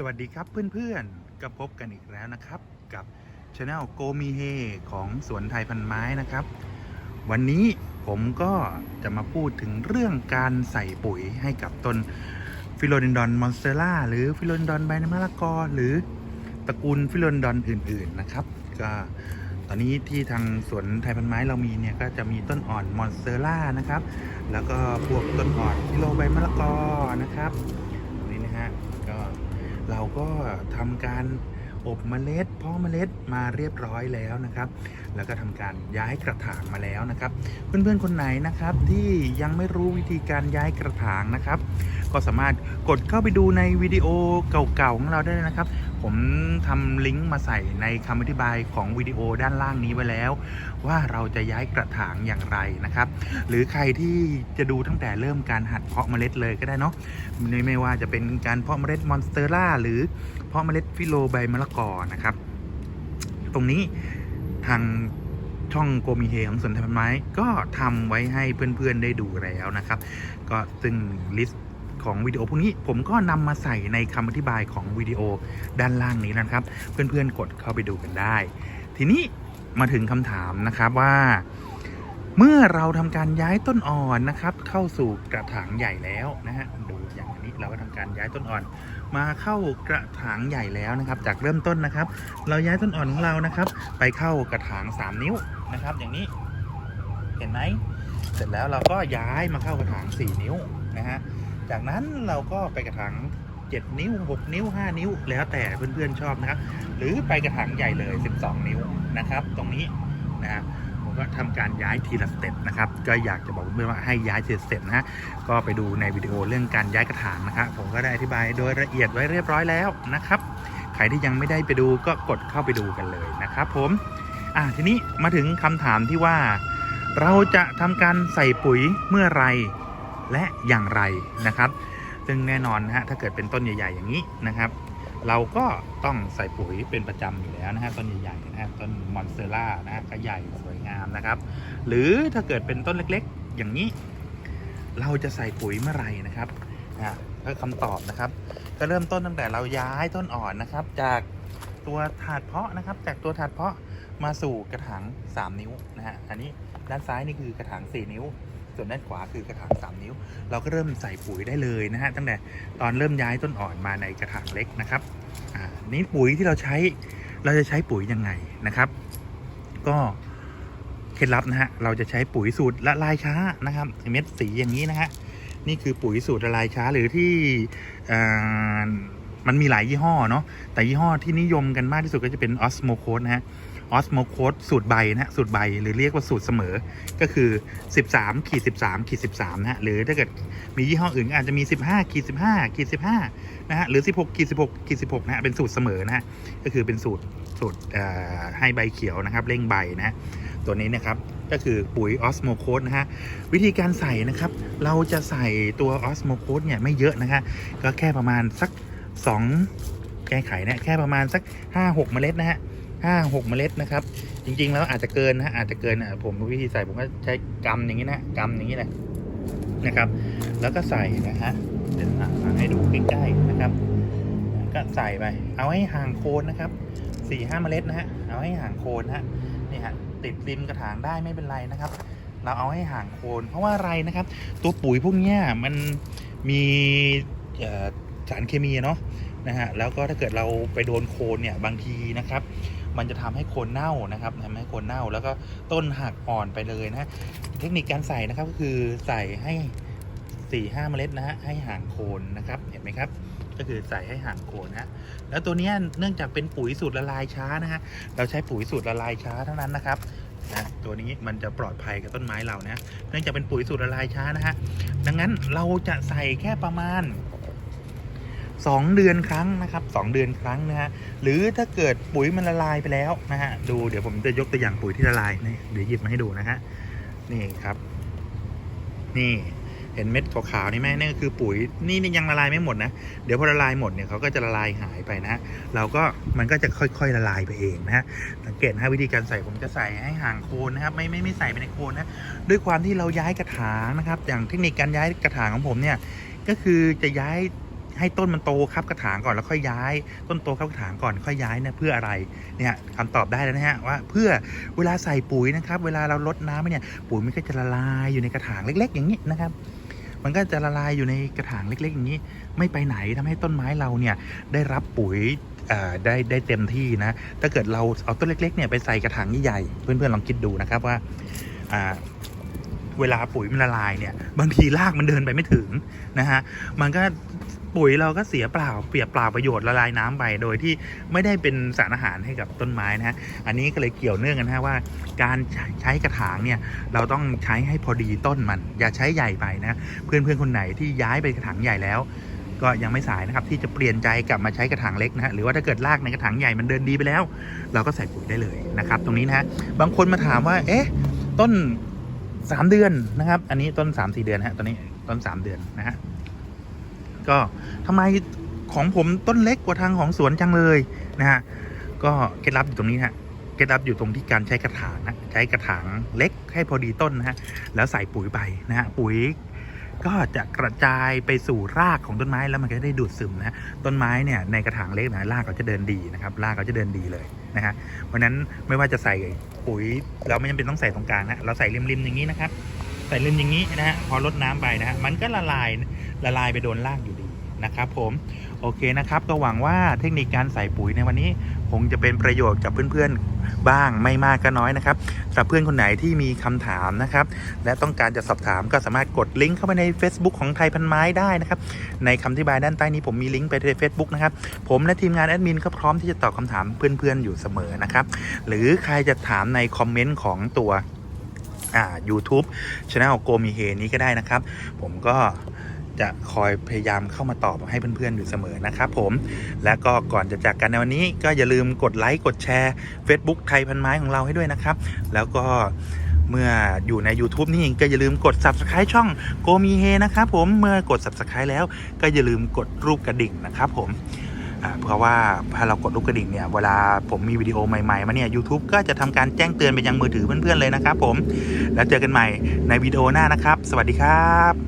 สวัสดีครับเพื่อนๆก็พบกันอีกแล้วนะครับกับช anel โกมีเฮของสวนไทยพันไม้นะครับ วันนี้ผมก็จะมาพูดถึงเรื่องการใส่ปุ๋ยให้กับต้นฟิโลเดนดอนมอนสเตอร่าหรือฟิโลเดนดอนไบนมะละกอหรือตระกูลฟิโลเดนดอนอื่น ๆนะครับ ก็ตอนนี้ที่ทางสวนไทยพันไม้เรามีเนี่ยก็จะมีต้นอ่อนมอนสเตอร่านะครับ แล้วก็พวกต้นอ่อนฟิโลใบมะละกอนะครับ เราก็ทำการอบเมล็ดเพาะเมล็ดมาเรียบร้อยแล้วนะครับ แล้วก็ทำการย้ายกระถางมาแล้วนะครับ เพื่อนๆคนไหนนะครับที่ยังไม่รู้วิธีการย้ายกระถางนะครับ ก็สามารถกดเข้าไปดูในวิดีโอเก่าๆของเราได้เลยนะครับ ผมทำลิงก์มาใส่ในคำอธิบายของวิดีโอด้านล่างนี้ไว้แล้ว ว่าเราจะย้ายกระถางอย่างไรนะครับ หรือใครที่จะดูตั้งแต่เริ่มการหัดเพาะเมล็ดเลยก็ได้เนาะไม่ไม่ว่าจะเป็นการเพาะเมล็ดมอนสเตอร่าหรือเพาะเมล็ดฟิโลใบมะละกอนะครับ ตรงนี้ทางช่องโกมีเฮของสวนทยพันไม้ก็ทำไว้ให้เพื่อนๆได้ดูแล้วนะครับ ก็ซึ่งลิสต์ ของวิดีโอพวกนี้ผมก็นำมาใส่ในคำอธิบายของวิดีโอด้านล่างนี้นะครับ เพื่อนๆกดเข้าไปดูกันได้ ทีนี้มาถึงคำถามนะครับว่า เมื่อเราทำการย้ายต้นอ่อนนะครับ เข้าสู่กระถางใหญ่แล้วนะฮะดูอย่างนี้เราก็ทำการย้ายต้นอ่อน มาเข้ากระถางใหญ่แล้วนะครับ จากเริ่มต้นนะครับ เราย้ายต้นอ่อนของเรานะครับ ไปเข้ากระถาง 3 นิ้วนะครับ อย่างนี้เห็นไหมเสร็จแล้วเราก็ย้ายมาเข้ากระถาง 4 นิ้วนะฮะ จากนั้นเราก็ไปกระถาง7 นิ้ว 6 นิ้ว 5 นิ้ว แล้วแต่เพื่อนๆชอบนะครับ หรือไปกระถางใหญ่เลย 12 นิ้วนะครับ ตรงนี้นะฮะผมก็ทำการย้ายทีละสเต็ปนะครับ ก็อยากจะบอกเพื่อนๆว่าให้ย้ายทีละสเต็ปนะฮะก็ไปดูในวิดีโอเรื่องการย้ายกระถางนะครับผมก็ได้อธิบายโดยละเอียดไว้เรียบร้อยแล้วนะครับใครที่ยังไม่ได้ไปดูก็กดเข้าไปดูกันเลยนะครับ ผมอะทีนี้มาถึงคำถามที่ว่า เราจะทำการใส่ปุ๋ยเมื่อไร และอย่างไรนะครับ ซึ่งแน่นอนนะฮะถ้าเกิดเป็นต้นใหญ่ ๆ อย่างนี้นะครับ เราก็ต้องใส่ปุ๋ยเป็นประจำอยู่แล้วนะฮะต้นใหญ่ๆนะฮะต้นมอนสเตอร่านะฮะก็ใหญ่สวยงามนะครับ หรือถ้าเกิดเป็นต้นเล็กๆ อย่างนี้ เราจะใส่ปุ๋ยเมื่อไหร่นะครับอ่าก็คำตอบนะครับ ก็เริ่มต้นตั้งแต่เราย้ายต้นอ่อนนะครับ จากตัวถาดเพาะนะครับ จากตัวถาดเพาะมาสู่กระถาง 3 นิ้วนะฮะ อันนี้ด้านซ้ายนี่คือกระถาง 4 นิ้ว ส่วนด้านขวาคือกระถาง3 นิ้ว เราก็เริ่มใส่ปุ๋ยได้เลยนะฮะตั้งแต่ตอนเริ่มย้ายต้นอ่อนมาในกระถางเล็กนะครับอ่านี่ปุ๋ยที่เราใช้เราจะใช้ปุ๋ยยังไงนะครับ ก็เคล็ดลับนะฮะเราจะใช้ปุ๋ยสูตรละลายช้านะครับเม็ดสีอย่างนี้นะฮะนี่คือปุ๋ยสูตรละลายช้าหรือที่มันมีหลายยี่ห้อเนาะแต่ยี่ห้อที่นิยมกันมากที่สุดก็จะเป็นออสโมโคสนะฮะ ออสโมโคสสูตรใบนะฮะสูตรใบหรือเรียกว่าสูตรเสมอ ก็คือ 13ขีด13ขีด13นะฮะหรือถ้าเกิดมียี่ห้ออื่นอาจจะมี 15ขีด15ขีด15นะฮะหรือ 16ขีด16ขีด16นะฮะเป็นสูตรเสมอนะฮะก็คือเป็นสูตรสูตรเอ่อให้ใบเขียวนะครับเร่งใบนะฮะตัวนี้นะครับก็คือปุ๋ยออสโมโคสนะฮะวิธีการใส่นะครับ เราจะใส่ตัวออสโมโคสเนี่ยไม่เยอะนะฮะก็แค่ประมาณสัก 2 แก้ไขนะแค่ประมาณสัก 5-6 เมล็ดนะฮะ 5-6 เมล็ดนะครับ จริง ๆ แล้วอาจจะเกินนะฮะอาจจะเกินอะผมวิธีใส่ผมก็ใช้กำอย่างนี้นะกำอย่างนี้แหละนะครับ แล้วก็ใส่นะฮะเดี๋ยวอะให้ดูใกล้ๆนะครับ ก็ใส่ไป เอาให้ห่างโคนนะครับสี่ห้าเมล็ดนะฮะเอาให้ห่างโคนนะฮะนี่ฮะติดริมกระถางได้ไม่เป็นไรนะครับ เราเอาให้ห่างโคนเพราะว่าอะไรนะครับ ตัวปุ๋ยพวกเนี้ยมันมีสารเคมีเนาะนะฮะแล้วก็ถ้าเกิดเราไปโดนโคนเนี่ยบางทีนะครับ มันจะทำให้โคนเน่านะครับทำให้โคนเน่าแล้วก็ต้นหักอ่อนไปเลยนะ เทคนิคการใส่นะครับก็คือใส่ให้สี่ห้าเมล็ดนะฮะให้ห่างโคนนะครับเห็นไหมครับก็คือใส่ให้ห่างโคนนะฮะแล้วตัวนี้เนื่องจากเป็นปุ๋ยสูตรละลายช้านะฮะเราใช้ปุ๋ยสูตรละลายช้าเท่านั้นนะครับนะตัวนี้มันจะปลอดภัยกับต้นไม้เรานะเนื่องจากเป็นปุ๋ยสูตรละลายช้านะฮะดังนั้นเราจะใส่แค่ประมาณ 2 เดือนครั้งนะครับ 2 เดือนครั้งนะฮะหรือถ้าเกิดปุ๋ยมันละลายไปแล้วนะฮะดูเดี๋ยวผมจะยกตัวอย่างปุ๋ยที่ละลายนี่เดี๋ยวหยิบมาให้ดูนะฮะนี่ครับ นี่เห็นเม็ดขาวๆนี่ไหมนี่ก็คือปุ๋ยนี่ยังละลายไม่หมดนะเดี๋ยวพอละลายหมดเนี่ยเขาก็จะละลายหายไปนะเราก็มันก็จะค่อยๆละลายไปเองนะฮะสังเกตนะวิธีการใส่ผมจะใส่ให้ห่างโคนนะครับไม่ไม่ไม่ใส่ไปในโคนนะด้วยความที่เราย้ายกระถางนะครับ อย่างเทคนิคการย้ายกระถางของผมเนี่ยก็คือจะย้าย ให้ต้นมันโตครับกระถางก่อนแล้วค่อยย้าย ต้นโตครับกระถางก่อนค่อยย้ายเนี่ยเพื่ออะไรเนี่ยคำตอบได้แล้วนะฮะว่าเพื่อเวลาใส่ปุ๋ยนะครับ เวลาเราลดน้ำเนี่ยปุ๋ยมันก็จะละลายอยู่ในกระถางเล็ก ๆ อย่างนี้นะครับมันก็จะละลายอยู่ในกระถางเล็ก ๆ อย่างนี้ ไม่ไปไหนทำให้ต้นไม้เราเนี่ยได้รับปุ๋ยได้ได้เต็มที่นะ ถ้าเกิดเราเอาต้นเล็ก ๆ เนี่ยไปใส่กระถางใหญ่ๆเพื่อนๆลองคิดดูนะครับว่าเวลาปุ๋ยมันละลายเนี่ยบางทีรากมันเดินไปไม่ถึงนะฮะมันก็ ปุ๋ยเราก็เสียเปล่าเปียบเปล่าประโยชน์ละลายน้ำไป โดยที่ไม่ได้เป็นสารอาหารให้กับต้นไม้นะฮะอันนี้ก็เลยเกี่ยวเนื่องกันนะฮะว่า การใช้กระถางเนี่ยเราต้องใช้ให้พอดีต้นมัน อย่าใช้ใหญ่ไปนะเพื่อนเพื่อนคนไหนที่ย้ายไปกระถางใหญ่แล้ว ก็ยังไม่สายนะครับที่จะเปลี่ยนใจกลับมาใช้กระถางเล็กนะฮะหรือว่าถ้าเกิดรากในกระถางใหญ่มันเดินดีไปแล้ว เราก็ใส่ปุ๋ยได้เลยนะครับตรงนี้นะฮะบางคนมาถามว่า เอ๊ะต้นสามเดือนนะครับ อันนี้ต้นสามสี่เดือนฮะตอนนี้ต้นสามเดือนนะฮะ ก็ทำไมของผมต้นเล็กกว่าทางของสวนจังเลยนะฮะก็เคล็ดลับอยู่ตรงนี้ฮะเคล็ดลับอยู่ตรงที่การใช้กระถางนะใช้กระถางเล็กให้พอดีต้นนะฮะแล้วใส่ปุ๋ยไปนะฮะปุ๋ยก็จะกระจายไปสู่รากของต้นไม้แล้วมันก็ได้ดูดซึมนะต้นไม้เนี่ยในกระถางเล็กนะรากเขาจะเดินดีนะครับรากเขาจะเดินดีเลยนะฮะเพราะนั้นไม่ว่าจะใส่ปุ๋ยเราไม่จำเป็นต้องใส่ตรงกลางนะเราใส่ริมๆอย่างนี้นะครับใส่ริมอย่างนี้นะฮะพอลดน้ำไปนะฮะมันก็ละลายละลายไปโดนรากอยู่ นะครับผมโอเคนะครับก็หวังว่าเทคนิคการใส่ปุ๋ยในวันนี้ คงจะเป็นประโยชน์กับเพื่อนๆบ้างไม่มากก็น้อยนะครับสำหรับเพื่อนคนไหนที่มีคำถามนะครับ และต้องการจะสอบถามก็สามารถกดลิงก์เข้าไปใน Facebook ของไทยพันไม้ได้นะครับในคำอธิบายด้านใต้นี้ผมมีลิงก์ไปใน Facebook นะครับผมและทีมงานแอดมินก็พร้อมที่จะตอบคำถามเพื่อนๆอยู่เสมอนะครับหรือใครจะถามในคอมเมนต์ของตัวอ่า YouTube Channel โกมีเฮนี้ก็ได้นะครับ ผมก็ จะคอยพยายามเข้ามาตอบให้เพื่อนๆอยู่เสมอนะครับผม และก็ก่อนจะจากกันในวันนี้ก็อย่าลืมกดไลค์กดแชร์ Facebook ไทยพันไม้ของเราให้ด้วยนะครับ แล้วก็เมื่ออยู่ใน YouTube นี่ก็อย่าลืมกด Subscribe ช่องโกมีเฮนะครับผมเมื่อกด Subscribe แล้วก็อย่าลืมกดรูปกระดิ่งนะครับผมเพราะว่าถ้าเรากดรูปกระดิ่งเนี่ยเวลาผมมีวิดีโอใหม่ๆมาเนี่ย YouTube ก็จะทำการแจ้งเตือนไปยังมือถือเพื่อนๆเลยนะครับผม แล้วเจอกันใหม่ในวิดีโอหน้านะครับ สวัสดีครับ